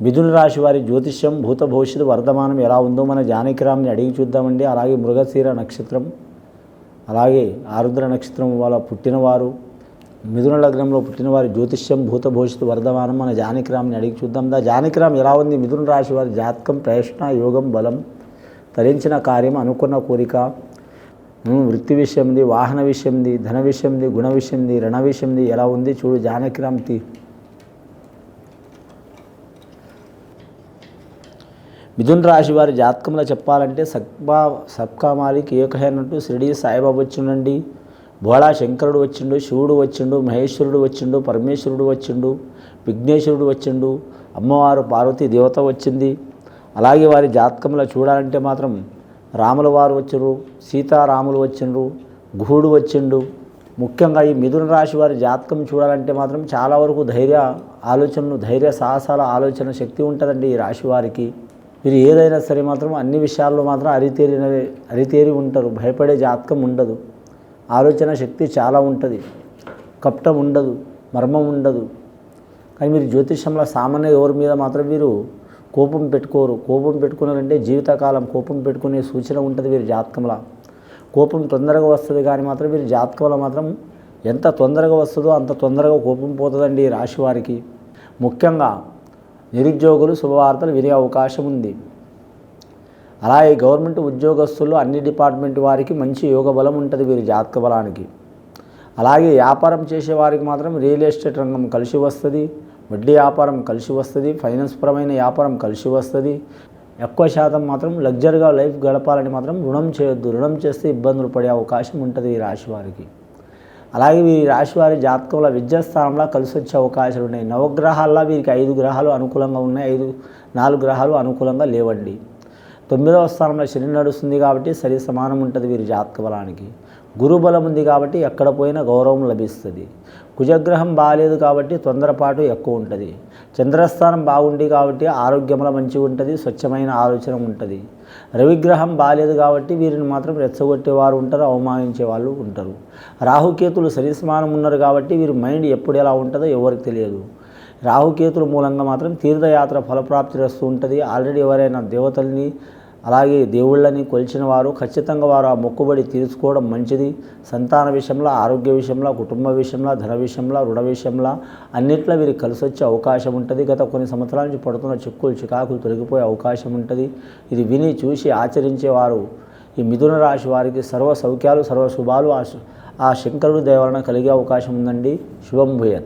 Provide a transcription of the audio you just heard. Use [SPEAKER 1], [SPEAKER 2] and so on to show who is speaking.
[SPEAKER 1] మిథున రాశి వారి జ్యోతిష్యం భూత భవిష్యత్తు వర్ధమానం ఎలా ఉందో మన జానకిరామ్ని అడిగి చూద్దామండి. అలాగే మృగశీర నక్షత్రం అలాగే ఆరుద్ర నక్షత్రం వాళ్ళ పుట్టినవారు మిథున లగ్నంలో పుట్టినవారి జ్యోతిష్యం భూత భవిష్యత్తు వర్ధమానం మన జానకిరామ్ని అడిగి చూద్దాం. దా జానకిరామ్ ఎలా ఉంది? మిథున రాశి వారి జాతకం ప్రయత్న యోగం బలం తరించిన కార్యం అనుకున్న కోరిక వృత్తి విషయంది వాహన విషయంది ధన విషయంది గుణ విషయంది రణ విషయంది ఎలా ఉంది? చూడు జానకిరామ్ తీ మిథున్ రాశి వారి జాతకంలో చెప్పాలంటే సబ్కా సబ్కా మాలిక్ ఏకహే అన్నట్టు షిరిడి సాయిబాబా వచ్చిండండి. భోళా శంకరుడు వచ్చిండు శివుడు వచ్చిండు మహేశ్వరుడు వచ్చిండు పరమేశ్వరుడు వచ్చిండు విఘ్నేశ్వరుడు వచ్చిండు అమ్మవారు పార్వతీ దేవత వచ్చింది. అలాగే వారి జాతకంలో చూడాలంటే మాత్రం రాముల వారు వచ్చిండ్రు సీతారాములు వచ్చిండ్రు గుహుడు వచ్చిండు. ముఖ్యంగా ఈ మిథున రాశి వారి జాతకం చూడాలంటే మాత్రం చాలా వరకు ధైర్య ఆలోచనలు ధైర్య సాహసాల ఆలోచన శక్తి ఉంటుందండి ఈ రాశి వారికి. మీరు ఏదైనా సరే మాత్రం అన్ని విషయాల్లో మాత్రం అరితేరిన అరితేరి ఉంటారు. భయపడే జాతకం ఉండదు. ఆలోచన శక్తి చాలా ఉంటుంది. కప్టం ఉండదు. మర్మం ఉండదు. కానీ మీరు జ్యోతిష్యంలో సామాన్య ఎవరి మీద మాత్రం వీరు కోపం పెట్టుకోరు. కోపం పెట్టుకున్నారంటే జీవితకాలం కోపం పెట్టుకునే సూచన ఉంటుంది వీరి జాతకంలో. కోపం తొందరగా వస్తుంది కానీ మాత్రం వీరి జాతకంలో మాత్రం ఎంత తొందరగా వస్తుందో అంత తొందరగా కోపం పోతుందండి ఈ రాశి వారికి. ముఖ్యంగా నిరుద్యోగులు శుభవార్తలు వినే అవకాశం ఉంది. అలాగే గవర్నమెంట్ ఉద్యోగస్తులు అన్ని డిపార్ట్మెంట్ వారికి మంచి యోగ బలం ఉంటుంది వీరి జాతక బలానికి. అలాగే వ్యాపారం చేసే వారికి మాత్రం రియల్ ఎస్టేట్ రంగం కలిసి వస్తుంది వడ్డీ వ్యాపారం కలిసి వస్తుంది ఫైనాన్స్ పరమైన వ్యాపారం కలిసి వస్తుంది. ఎక్కువ శాతం మాత్రం లగ్జరీగా లైఫ్ గడపాలని మాత్రం రుణం చేయొద్దు రుణం చేస్తే ఇబ్బందులు పడే అవకాశం ఉంటుంది ఈ రాశి వారికి. అలాగే వీరి రాశి వారి జాతకంలో విద్యాస్థానంలో కలిసి వచ్చే అవకాశాలు ఉన్నాయి. నవగ్రహాల్లో వీరికి ఐదు గ్రహాలు అనుకూలంగా ఉన్నాయి. ఐదు నాలుగు గ్రహాలు అనుకూలంగా లేవండి. తొమ్మిదవ స్థానంలో శని నడుస్తుంది కాబట్టి సరి సమానం ఉంటుంది వీరి జాతక బలానికి. గురుబలం ఉంది కాబట్టి ఎక్కడ పోయినా గౌరవం లభిస్తుంది. కుజగ్రహం బాగాలేదు కాబట్టి తొందరపాటు ఎక్కువ ఉంటుంది. చంద్రస్థానం బాగుంది కాబట్టి ఆరోగ్యంలో మంచిగా ఉంటుంది స్వచ్ఛమైన ఆలోచన ఉంటుంది. రవిగ్రహం బాగాలేదు కాబట్టి వీరిని మాత్రం రెచ్చగొట్టేవారు ఉంటారు అవమానించే వాళ్ళు ఉంటారు. రాహుకేతులు సరిసమానం ఉన్నారు కాబట్టి వీరి మైండ్ ఎప్పుడు ఎలా ఉంటుందో ఎవరికి తెలియదు. రాహుకేతుల మూలంగా మాత్రం తీర్థయాత్ర ఫలప్రాప్తి వస్తూ ఉంటుంది. ఆల్రెడీ ఎవరైనా దేవతల్ని అలాగే దేవుళ్ళని కొలిచిన వారు ఖచ్చితంగా వారు ఆ మొక్కుబడి తీర్చుకోవడం మంచిది. సంతాన విషయంలో ఆరోగ్య విషయంలో కుటుంబ విషయంలో ధన విషయంలో రుణ విషయంలో అన్నిట్లో వీరికి కలిసి వచ్చే అవకాశం ఉంటుంది. గత కొన్ని సంవత్సరాల నుంచి పడుతున్న చిక్కులు చికాకులు తొలగిపోయే అవకాశం ఉంటుంది. ఇది విని చూసి ఆచరించేవారు ఈ మిథున రాశి వారికి సర్వ సౌఖ్యాలు సర్వ శుభాలు ఆ శు- ఆ శంకరుడి దేవరణ కలిగే అవకాశం ఉందండి. శుభం భూయత్.